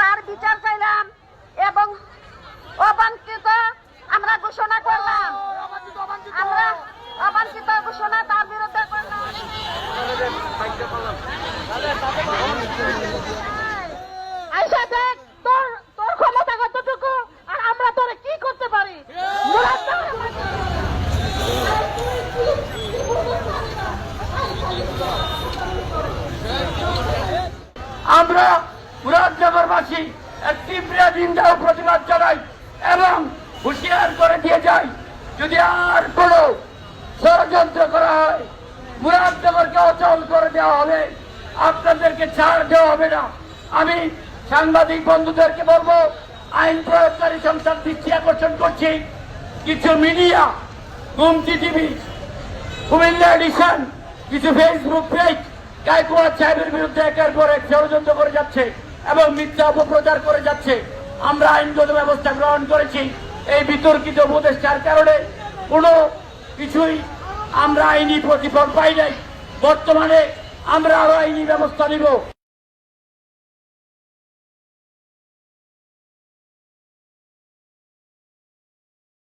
তার বিচার চাইলাম এবং অবাঞ্চিত আমরা ঘোষণা করলাম। আমরা অবাঞ্চিত ঘোষণা তার বিরুদ্ধে দেখ, তোর তোর ক্ষমতা আর আমরা তোরে করতে পারি? আমরা এলাকাবাসী এক তীব্র নিন্দা প্রতিবাদ জানাই এবং হুঁশিয়ার করে দিয়ে যাই। যদি আর কোনো ষড়যন্ত্র করা হয়, মুরাদনগরকে অচল করে দেওয়া হবে। আপনাদেরকে ছাড় দেওয়া হবে না। আমি সাংবাদিক বন্ধুদেরকে বলব, আইন প্রয়োগকারী সংস্থার দৃষ্টি আকর্ষণ করছি। কিছু media Gumti TV, Comilla edition, কিছু ফেসবুক পেজ গায়কোয়াড় সাহেবের বিরুদ্ধে একের পর এক ষড়যন্ত্র করে যাচ্ছে। এবং মিথ্যা অপপ্রচার করে যাচ্ছে। আমরা আইনগত ব্যবস্থা গ্রহণ করেছি। এই বিতর্কিত উপদেষ্টার কারণে কোনো কিছুই আমরা আইনি প্রতিফল পাই নাই। বর্তমানে আমরা আরও আইনি ব্যবস্থা নিব।